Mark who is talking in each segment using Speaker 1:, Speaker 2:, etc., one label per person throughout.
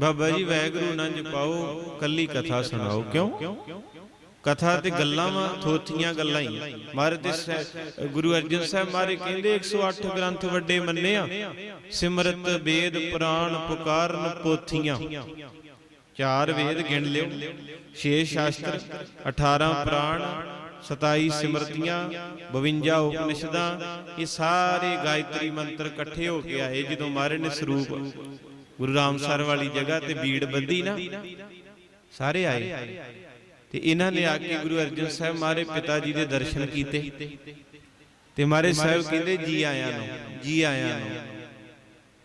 Speaker 1: ਬਾਬਾ ਜੀ ਵੈਗਰੂ ਨਾ ਜਪਾਓ ਕੱਲੀ ਕਥਾ ਸੁਣਾਓ। ਕਿਉਂ? ਕਥਾ ਤੇ ਗੱਲਾਂ ਵਾ ਥੋਥੀਆਂ ਗੱਲਾਂ ਹੀ। ਮਾਰੇ ਤੇ ਸਹਿ- ਗੁਰੂ ਅਰਜਨ ਸਾਹਿਬ ਮਾਰੇ ਕਹਿੰਦੇ 108 ਗ੍ਰੰਥ ਵੱਡੇ ਮੰਨੇ ਆ ਸਿਮਰਤ ਵੇਦ ਪੁਰਾਣ ਪੁਕਾਰਨ ਪੋਥੀਆਂ ਚਾਰ ਵੇਦ ਗਿਣ ਲਿਓ। 6 ਸ਼ਾਸਤਰ 18 ਪੁਰਾਣ 27 ਸਿਮਰਤੀਆਂ 52 ਉਪਨਿਸ਼ਦਾਂ। ਇਹ ਸਾਰੇ ਗਾਇਤਰੀ ਮੰਤਰ ਇਕੱਠੇ ਹੋ ਕੇ ਆਏ ਜਦੋਂ ਮਾਰੇ ਨੇ ਸਰੂਪ। ਗੁਰੂ ਰਾਮਸਰ ਵਾਲੀ ਜਗ੍ਹਾ ਤੇ ਬੀੜ ਬੱਧੀ ਨਾ। ਸਾਰੇ ਆਏ। ਤੇ ਇਹਨਾਂ ਨੇ ਆ ਕੇ ਗੁਰੂ ਅਰਜਨ ਸਾਹਿਬ ਮਾਰੇ ਪਿਤਾ ਜੀ ਦੇ ਦਰਸ਼ਨ ਕੀਤੇ। ਤੇ ਮਾਰੇ ਸਾਹਿਬ ਕਹਿੰਦੇ ਜੀ ਆਇਆਂ ਨੂੰ ਜੀ ਆਇਆਂ ਨੂੰ।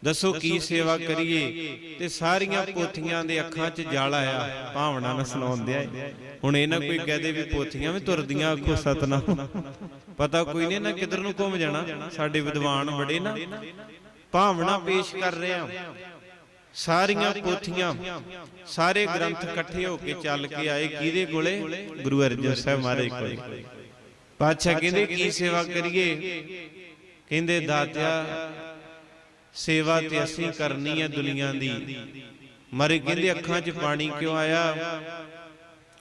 Speaker 1: ਦੱਸੋ ਕੀ ਸੇਵਾ ਕਰੀਏ? ਤੇ ਸਾਰੀਆਂ ਪੋਥੀਆਂ ਦੇ ਅੱਖਾਂ 'ਚ ਜਲ ਆਇਆ। ਭਾਵਨਾ ਨਾਲ ਸੁਣਾਉਂਦੇ ਆ ਹੁਣ ਇਹਨਾਂ ਕੋਈ ਕਹਦੇ ਵੀ ਪੋਥੀਆਂ ਵੀ ਤੁਰਦੀਆਂ ਆਖੋ ਸਤਨਾਮ। ਪਤਾ ਕੋਈ ਨਹੀਂ ਨਾ ਕਿੱਧਰ ਨੂੰ ਘੁੰਮ ਜਾਣਾ। ਸਾਡੇ ਵਿਦਵਾਨ ਬੜੇ ਨਾ। ਭਾਵਨਾ ਪੇਸ਼ ਕਰ ਰਹੇ ਆ। ਸਾਰੀਆਂ ਪੋਥੀਆਂ ਸਾਰੇ ਗ੍ਰੰਥ ਇਕੱਠੇ ਹੋ ਕੇ ਚੱਲ ਕੇ ਆਏ ਕਿਹਦੇ ਕੋਲੇ? ਗੁਰੂ ਅਰਜਨ ਸਾਹਿਬ ਮਹਾਰਾਜ ਕੋਲੇ। ਪਾਤਸ਼ਾਹ ਕਹਿੰਦੇ ਕੀ ਸੇਵਾ ਕਰੀਏ? ਕਹਿੰਦੇ ਦਾਤਿਆ ਸੇਵਾ ਤੇ ਅਸੀਂ ਕਰਨੀ ਹੈ ਦੁਨੀਆ ਦੀ। ਮਰੇ ਕਹਿੰਦੇ ਅੱਖਾਂ 'ਚ ਪਾਣੀ ਕਿਉਂ ਆਇਆ?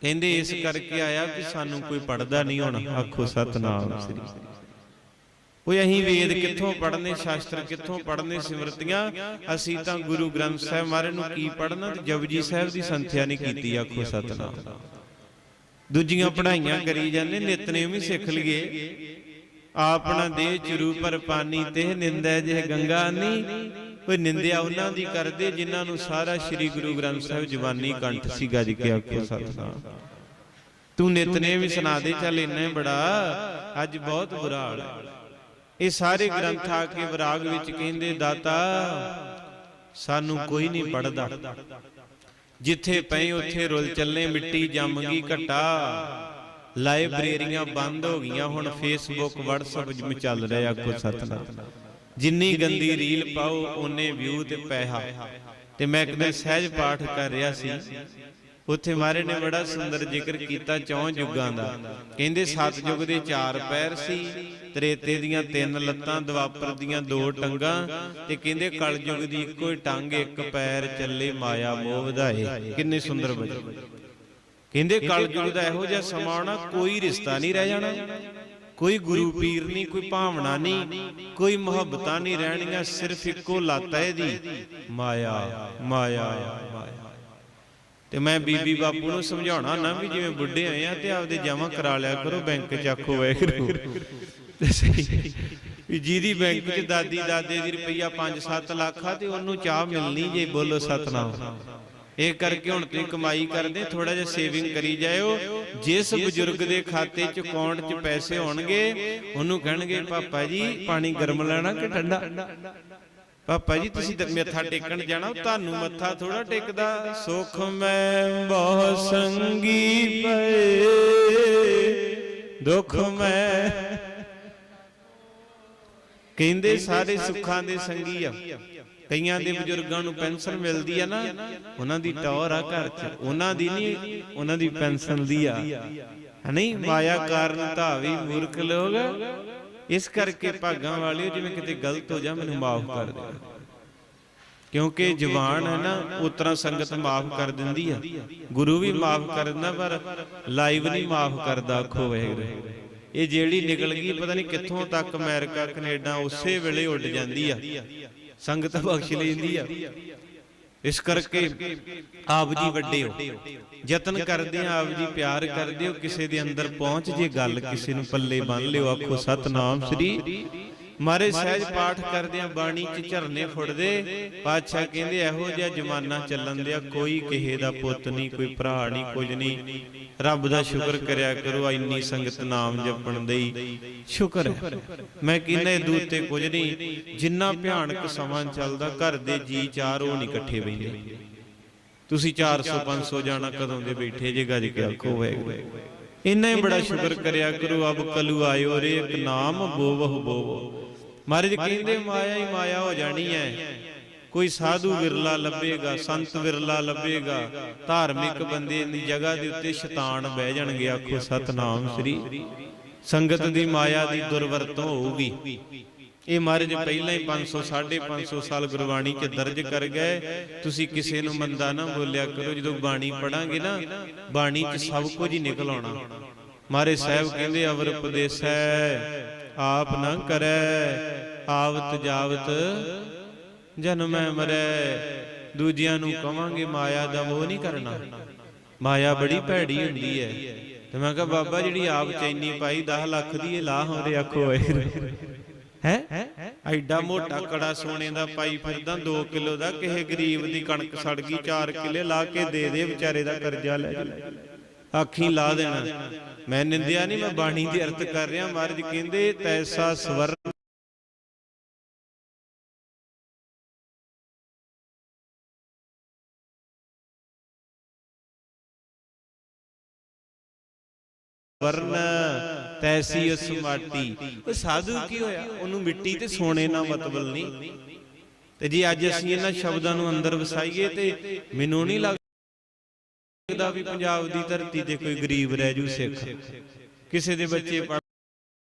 Speaker 1: ਕਹਿੰਦੇ ਇਸ ਕਰਕੇ ਆਇਆ ਕਿ ਸਾਨੂੰ ਕੋਈ ਪੜਦਾ ਨਹੀਂ ਹੁਣ। ਆਖੋ ਸਤਨਾਮ ਸ੍ਰੀ ਕੋਈ ਅਸੀਂ ਵੇਦ ਕਿੱਥੋਂ ਪੜ੍ਹਨੇ ਸ਼ਾਸਤਰ ਕਿੱਥੋਂ ਪੜ੍ਹਨੇ ਸਿਮਰਤੀਆਂ। ਅਸੀਂ ਤਾਂ ਗੁਰੂ ਗ੍ਰੰਥ ਸਾਹਿਬ ਮਾਰੇ ਨੂੰ ਕੀ ਪੜ੍ਹਨਾ? ਤੇ ਜਪਜੀ ਸਾਹਿਬ ਦੀ ਸੰਥਿਆ ਨਹੀਂ ਕੀਤੀ ਆਖੋ ਸਤਨਾਮ। ਦੂਜੀਆਂ ਪੜ੍ਹਾਈਆਂ ਕਰੀ ਜਾਂਦੇ ਨਿਤਨੇਮ ਵੀ ਸਿੱਖ ਲਈਏ। ਆਪਣਾ ਦੇਹ ਚਰੂ ਪਰ ਪਾਨੀ ਤੇ ਨਿੰਦੈ ਜਿਹ ਗੰਗਾ ਨਹੀਂ ਕੋਈ ਨਿੰਦਿਆ ਉਹਨਾਂ ਦੀ ਕਰਦੇ ਜਿਨ੍ਹਾਂ ਨੂੰ ਸਾਰਾ ਸ੍ਰੀ ਗੁਰੂ ਗ੍ਰੰਥ ਸਾਹਿਬ ਜਵਾਨੀ ਕੰਠ ਸੀ ਗੱਜ ਕੇ ਆਖੋ ਸਤਨਾਮ ਤੂੰ ਨਿਤਨੇਮ ਵੀ ਸੁਣਾ ਦੇ ਚੱਲ ਇੰਨਾ ਬੜਾ ਅੱਜ ਬਹੁਤ ਬੁਰਾ ਹਾਲ ਹੈ ਇਹ ਸਾਰੇ ਗ੍ਰੰਥ ਆ ਕੇ ਵਿਰਾਗ ਵਿੱਚ ਕਹਿੰਦੇ ਦਾਤਾ ਸਾਨੂੰ ਕੋਈ ਨਹੀਂ ਪੜਦਾ ਜਿੱਥੇ ਪਏ ਉੱਥੇ ਰੁੱਲ ਚੱਲੇ ਮਿੱਟੀ ਜੰਮ ਗਈ ਘਟਾ। ਲਾਇਬ੍ਰੇਰੀਆਂ ਬੰਦ ਹੋ ਗਈਆਂ ਹੁਣ ਫੇਸਬੁੱਕ WhatsApp ਜਿਵੇਂ ਚੱਲ ਰਿਹਾ ਆਖੋ ਸਤਨਾਮ ਜਿੰਨੀ ਗੰਦੀ ਰੀਲ ਪਾਓ ਉਹਨੇ ਵਿਊ ਤੇ ਪੈਸਾ ਤੇ ਮੈਂ ਇੱਕ ਦਿਨ ਸਹਿਜ ਪਾਠ ਕਰ ਰਿਹਾ ਸੀ। ਉੱਥੇ ਮਾਰੇ ਨੇ ਬੜਾ ਸੁੰਦਰ ਜ਼ਿਕਰ ਕੀਤਾ ਚੌਂ ਯੁੱਗਾਂ ਦਾ। ਕਹਿੰਦੇ ਸਤ ਯੁੱਗ ਦੇ ਚਾਰ ਪੈਰ ਸੀ, ਤ੍ਰੇਤੇ ਦੀਆਂ ਤਿੰਨ ਲੱਤਾਂ, ਦਵਾਪਰ ਦੀਆਂ ਦੋ ਟੰਗਾਂ ਤੇ ਕਹਿੰਦੇ ਕਲ ਯੁੱਗ ਦੀ ਇੱਕੋ ਹੀ ਟੰਗ, ਇੱਕ ਪੈਰ ਚੱਲੇ ਮਾਇਆ ਮੋਹ ਵਧਾਏ ਕਿੰਨੇ ਸੁੰਦਰ ਬਚਨ। ਕਹਿੰਦੇ ਕਲ ਯੁੱਗ ਦਾ ਇਹੋ ਜਿਹਾ ਸਮਾਂ ਆਉਣਾ, ਕੋਈ ਰਿਸ਼ਤਾ ਨਹੀਂ ਰਹਿ ਜਾਣਾ। ਕੋਈ ਗੁਰੂ ਪੀਰ ਨਹੀਂ, ਕੋਈ ਭਾਵਨਾ ਨਹੀਂ, ਕੋਈ ਮੁਹੱਬਤਾਂ ਨਹੀਂ ਰਹਿਣੀਆਂ, ਸਿਰਫ ਇੱਕੋ ਲੱਤ ਹੈ ਇਹਦੀ। ਮਾਇਆ ਮਾਇਆ ਮਾਇਆ। ਤੇ ਮੈਂ ਬੀਬੀ ਬਾਪੂ ਨੂੰ ਸਮਝਾਉਣਾ ਨਾ ਵੀ ਜਿਵੇਂ ਬੁੱਢੇ ਹੋਏ ਆ ਤੇ ਆਪਦੇ ਜਮਾ ਕਰਾ ਲਿਆ ਕਰੋ, ਬੈਂਕ ਚ ਆਖੋ ਵੈਗਰੂ ਤੇ ਸਹੀ। ਵੀ ਜਿਹਦੀ ਬੈਂਕ ਚ ਦਾਦੀ, ਦਾਦੇ ਦੀ ਰੁਪਈਆ 5-7 ਲੱਖ ਆ ਤੇ ਉਹਨੂੰ ਚਾਹ ਮਿਲਣੀ ਜੇ ਬੋਲੋ ਸਤਨਾਮ। ਇਹ ਕਰਕੇ ਹੁਣ ਤੁਸੀਂ ਕਮਾਈ ਕਰਦੇ ਥੋੜਾ ਜਿਹਾ ਸੇਵਿੰਗ ਕਰੀ ਜਾਇਓ। ਜਿਸ ਬਜ਼ੁਰਗ ਦੇ ਖਾਤੇ ਚ ਅਕਾਊਂਟ ਚ ਪੈਸੇ ਹੋਣਗੇ, ਉਹਨੂੰ ਕਹਿਣਗੇ, ਪਾਪਾ ਜੀ, ਪਾਣੀ ਗਰਮ ਲੈਣਾ ਕਿ ਠੰਡਾ? ਪਾਪਾ ਜੀ ਤੁਸੀਂ ਮੱਥਾ ਟੇਕਣ ਜਾਣਾ ਤੁਹਾਨੂੰ ਮੱਥਾ ਥੋੜਾ ਟੇਕਦਾ। ਸੁਖ ਮੈਂ ਬਹੁ ਸੰਗੀ ਪਏ। ਦੁੱਖ ਮੈਂ ਕਹਿੰਦੇ ਸਾਰੇ ਸੁੱਖਾਂ ਦੇ ਸੰਗੀ ਆ। ਕਈਆਂ ਦੇ ਬਜ਼ੁਰਗਾਂ ਨੂੰ ਪੈਨਸ਼ਨ ਮਿਲਦੀ ਆ ਨਾ ਉਹਨਾਂ ਦੀ ਟੌਰ ਆ ਘਰ 'ਚ। ਉਹਨਾਂ ਦੀ ਨਹੀਂ ਉਹਨਾਂ ਦੀ ਪੈਨਸ਼ਨ ਦੀ ਆ। ਨਹੀਂ ਮਾਇਆ ਕਾਰਨ ਧਾਵੀ ਮੂਰਖ ਲੋਗ ਇਸ ਕਰਕੇ ਭਾਗਾਂ ਵਾਲਿਓ ਜਿਵੇਂ ਕਿਤੇ ਗਲਤ ਹੋ ਜਾ ਮੈਨੂੰ ਮਾਫ ਕਰ ਦਿਓ। ਕਿਉਂਕਿ ਜਵਾਨ ਹੈ ਨਾ ਉਤਰਾ ਸੰਗਤ ਮਾਫ ਕਰ ਦਿੰਦੀ ਆ। ਗੁਰੂ ਵੀ ਮਾਫ ਕਰ ਦਿੰਦਾ, ਪਰ ਲਾਈਵ ਨਹੀਂ ਮਾਫ ਕਰਦਾ ਆਖੋ ਵਾਹਿਗੁਰੂ ਇਹ ਜਿਹੜੀ ਨਿਕਲ ਗਈ, ਪਤਾ ਨਹੀਂ ਕਿੱਥੋਂ ਤੱਕ ਅਮਰੀਕਾ, ਕੈਨੇਡਾ, ਉਸੇ ਵੇਲੇ ਉੱਡ ਜਾਂਦੀ ਆ। ਸੰਗਤ ਬਖਸ਼ ਲੈਂਦੀ ਆ। ਇਸ ਕਰਕੇ ਆਪ ਜੀ ਵੱਡੇ ਹੋ। ਯਤਨ ਕਰਦੇ ਆ, ਆਪ ਜੀ ਪਿਆਰ ਕਰਦੇ ਹੋ, ਕਿਸੇ ਦੇ ਅੰਦਰ ਪਹੁੰਚ ਜੇ ਗੱਲ, ਕਿਸੇ ਨੂੰ ਪੱਲੇ ਬੰਨ ਲਿਓ, ਆਖੋ, ਸਤਨਾਮ ਸ੍ਰੀ ਮਾਰੇ ਸਹਿਜ ਪਾਠ ਕਰਦੇ ਆ ਬਾਣੀ ਚ ਝਰਨੇ ਫੁੱਟਦੇ। ਪਾਤਸ਼ਾਹ ਕਹਿੰਦੇ ਇਹੋ ਜਿਹਾ ਜ਼ਮਾਨਾ ਚੱਲਣ ਦਿਆ ਕੋਈ ਕਿਸੇ ਦਾ ਪੁੱਤ ਨਹੀਂ ਕੋਈ ਭਰਾ ਨਹੀਂ ਕੁਝ ਨਹੀਂ। ਰੱਬ ਦਾ ਸ਼ੁਕਰ ਕਰਿਆ ਕਰੋ ਇੰਨੀ ਸੰਗਤ ਨਾਮ ਜਪਣ ਦੇਈ। ਸ਼ੁਕਰ ਹੈ। ਮੈਂ ਕਹਿੰਦਾ ਦੂਤ ਤੇ ਕੁਝ ਨਹੀਂ ਜਿੰਨਾ ਭਿਆਨਕ ਸਮਾਂ ਚੱਲਦਾ ਘਰ ਦੇ ਜੀ ਚਾਰ ਉਹ ਨਹੀਂ ਇਕੱਠੇ ਬੈਠੇ। ਤੁਸੀਂ 400 500 ਜਾਣਾ ਕਦੋਂ ਦੇ ਬੈਠੇ ਜੇ ਗੱਜ ਕੇ ਆਖੋ ਵਾਹਿਗੁਰੂ। ਇੰਨਾ ਹੀ ਬੜਾ ਸ਼ੁਕਰ ਕਰਿਆ ਕਰੋ ਅਬ ਕਲੂ ਆਇਓ ਰੇ ਇੱਕ ਨਾਮ ਬੋਵਹ ਬੋਵ ਮਹਾਰਾਜ ਕਹਿੰਦੇ ਮਾਇਆ ਹੀ ਮਾਇਆ ਹੋ ਜਾਣੀ ਹੈ ਕੋਈ ਸਾਧੂ ਵਿਰਲਾ ਲੱਭੇਗਾ ਸੰਤ ਵਿਰਲਾ ਲੱਭੇਗਾ। ਧਾਰਮਿਕ ਬੰਦੇ ਦੀ ਜਗ੍ਹਾ ਦੇ ਉੱਤੇ ਸ਼ੈਤਾਨ ਬਹਿ ਜਾਣਗੇ ਆਖੋ ਸਤਨਾਮ ਸ੍ਰੀ। ਸੰਗਤ ਦੀ ਮਾਇਆ ਦੀ ਦੁਰਵਰਤੋਂ ਹੋਊਗੀ। ਇਹ ਮਹਾਰਾਜ ਪਹਿਲਾਂ ਹੀ 500 550 ਸਾਲ ਗੁਰਬਾਣੀ 'ਚ ਦਰਜ ਕਰ ਗਏ। ਤੁਸੀਂ ਕਿਸੇ ਨੂੰ ਮੰਦਾ ਨਾ ਬੋਲਿਆ ਕਰੋ, ਜਦੋਂ ਬਾਣੀ ਪੜਾਂਗੇ ਨਾ, ਬਾਣੀ 'ਚ ਸਭ ਕੁਝ ਹੀ ਨਿਕਲ ਆਉਣਾ। ਮਹਾਰਾਜ ਸਾਹਿਬ ਕਹਿੰਦੇ, ਅਵਰ ਉਪਦੇਸੈ ਆਪ ਨਾ ਕਰੈ, ਆਵਤ ਜਾਵਤ ਜਨਮੈ ਮਰੈ। ਦੂਜਿਆਂ ਨੂੰ ਕਵਾਂਗੇ, ਮਾਇਆ ਦਾ ਮੋਹ ਨਹੀਂ ਕਰਨਾ। ਮਾਇਆ ਬੜੀ ਭੈੜੀ ਹੁੰਦੀ ਹੈ। ਤੇ ਮੈਂ ਕਿਹਾ, ਬਾਬਾ ਜਿਹੜੀ ਆਪ ਚੈਨੀ ਪਾਈ 10 ਲੱਖ ਦੀ ਇਹ ਲਾ ਹਮਰੇ ਆਖੋ ਓਏ ਹੈ? ਐਡਾ ਮੋਟਾ ਕੜਾ ਸੋਨੇ ਦਾ ਪਾਈ ਫਿਰਦਾ 2 ਕਿਲੋ ਦਾ, ਕਿਸੇ ਗਰੀਬ ਦੀ ਕਣਕ ਸੜ ਗਈ 4 ਕਿਲੇ ਲਾ ਕੇ ਦੇ ਦੇ, ਵਿਚਾਰੇ ਦਾ ਕਰਜ਼ਾ ਲੈ ਜਾ। ਆਖੀ ਲਾ ਦੇਣਾ। ਮੈਂ ਨਿੰਦਿਆ ਨਹੀਂ ਮੈਂ ਬਾਣੀ ਦੀ ਅਰਥ ਕਰ ਰਿਹਾ, ਮਹਾਰਾਜ ਕਹਿੰਦੇ ਤੈਸਾ ਸਵਰ ਵਰਨ, ਤੈਸੀ ਉਸ ਮਾਟੀ। ਉਹ ਸਾਧੂ ਕੀ ਹੋਇਆ? ਉਹਨੂੰ ਮਿੱਟੀ ਤੇ ਸੋਨੇ ਨਾਲ ਮਤਲਬ ਨਹੀਂ। ਤੇ ਜੇ ਅੱਜ ਅਸੀਂ ਇਹਨਾਂ ਸ਼ਬਦਾਂ ਨੂੰ ਅੰਦਰ ਵਸਾਈਏ ਤੇ ਮੈਨੂੰ ਨਹੀਂ ਲੱਗਦਾ ਵੀ ਪੰਜਾਬ ਦੀ ਧਰਤੀ ਤੇ ਕੋਈ ਗਰੀਬ ਰਹਿ ਜੂ ਸਿੱਖ। ਕਿਸੇ ਦੇ ਬੱਚੇ ਪੜ੍ਹ